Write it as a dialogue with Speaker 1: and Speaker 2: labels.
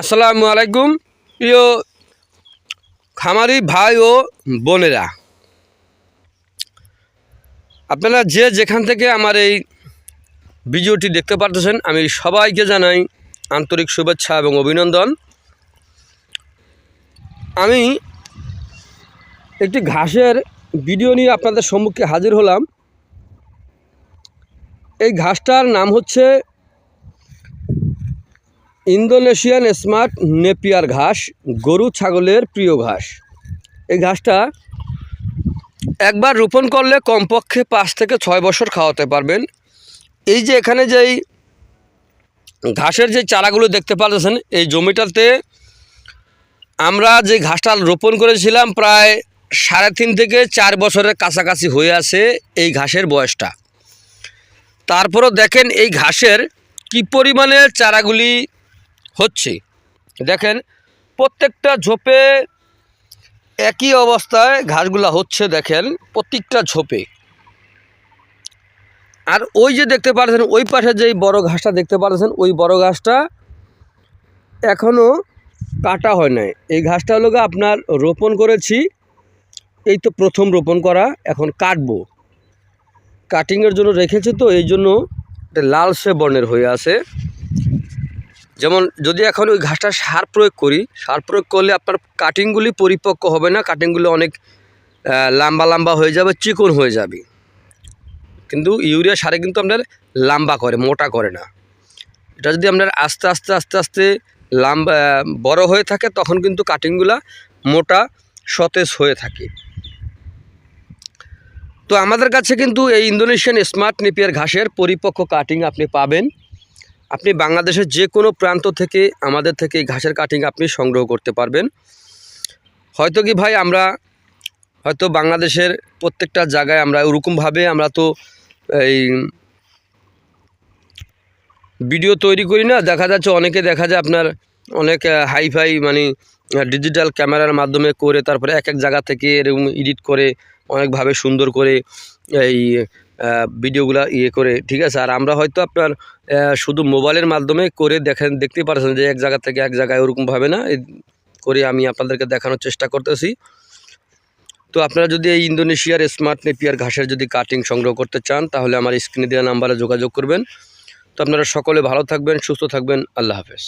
Speaker 1: আসসালামু আলাইকুম। প্রিয় খামারি ভাই ও বোনেরা, আপনারা যে যেখান থেকে আমার এই ভিডিওটি দেখতে পারতেছেন, আমি সবাইকে জানাই আন্তরিক শুভেচ্ছা এবং অভিনন্দন। আমি একটি ঘাসের ভিডিও নিয়ে আপনাদের সম্মুখে হাজির হলাম। এই ঘাসটার নাম হচ্ছে ইন্দোনেশিয়ান স্মার্ট নেপিয়ার ঘাস, গরু ছাগলের প্রিয় ঘাস। এই ঘাসটা একবার রোপণ করলে কমপক্ষে পাঁচ থেকে ছয় বছর খাওয়াতে পারবেন। এই যে এখানে যেই ঘাসের যে চারাগুলো দেখতে পাচ্ছেন, এই জমিটাতে আমরা যে ঘাসটা রোপণ করেছিলাম প্রায় সাড়ে তিন থেকে চার বছরের কাছাকাছি হয়ে আছে এই ঘাসের বয়সটা। তারপরও দেখেন এই ঘাসের কি পরিমাণে চারাগুলি হচ্ছে। দেখেন, প্রত্যেকটা ঝোপে একই অবস্থায় ঘাসগুলা হচ্ছে, দেখেন, প্রত্যেকটা ঝোপে। আর ওই যে দেখতে পাচ্ছেন ওই পাশে যেই বড় ঘাসটা দেখতে পাচ্ছেন ওই বড় ঘাসটা এখনও কাটা হয় নাই। এই ঘাসটা হলো আপনার রোপণ করেছি, এই তো প্রথম রোপণ করা, এখন কাটবো। কাটিংয়ের জন্য রেখেছে তো, এই জন্য লালসে বর্ণের হয়ে আছে। যেমন যদি এখন ওই ঘাসটা সার প্রয়োগ করি, সার প্রয়োগ করলে আপনার কাটিংগুলি পরিপক্ক হবে না কাটিংগুলি অনেক লম্বা লম্বা হয়ে যাবে, চিকন হয়ে যাবে। কিন্তু ইউরিয়া সারে কিন্তু আপনার লম্বা করে, মোটা করে না। এটা যদি আপনার আস্তে আস্তে আস্তে আস্তে লম্বা, বড় হয়ে থাকে, তখন কিন্তু কাটিংগুলা মোটা, সতেজ হয়ে থাকে। তো আমাদের কাছে কিন্তু এই ইন্দোনেশিয়ান স্মার্ট নেপিয়ার ঘাসের পরিপক্ক কাটিং আপনি পাবেন। আপনি বাংলাদেশের যে কোনো প্রান্ত থেকে আমাদের থেকে ঘাসের কাটিং আপনি সংগ্রহ করতে পারবেন। হয়তো কি ভাই আমরা হয়তো বাংলাদেশের প্রত্যেকটা জায়গায় আমরা ওরকমভাবে আমরা তো এই ভিডিও তৈরি করি না, দেখা যাচ্ছে অনেকে দেখা যায় আপনার অনেক হাইফাই মানে ডিজিটাল ক্যামেরার মাধ্যমে করে তারপরে এক এক জায়গা থেকে এরকম এডিট করে অনেকভাবে সুন্দর করে এই ভিডিওগুলা ইয়ে করে, ঠিক আছে? আর আমরা হয়তো আপনার শুধু মোবাইলের মাধ্যমে করে দেখেন, দেখতে পারছেন যে এক জায়গা থেকে এক জায়গায় ওরকমভাবে না করে আমি আপনাদেরকে দেখানোর চেষ্টা করতেছি। তো আপনারা যদি এই ইন্দোনেশিয়ার স্মার্ট নেপিয়ার ঘাসের যদি কাটিং সংগ্রহ করতে চান, তাহলে আমার স্ক্রিনে দেওয়া নাম্বারে যোগাযোগ করবেন। তো আপনারা সকলে ভালো থাকবেন, সুস্থ থাকবেন। আল্লাহ হাফেজ।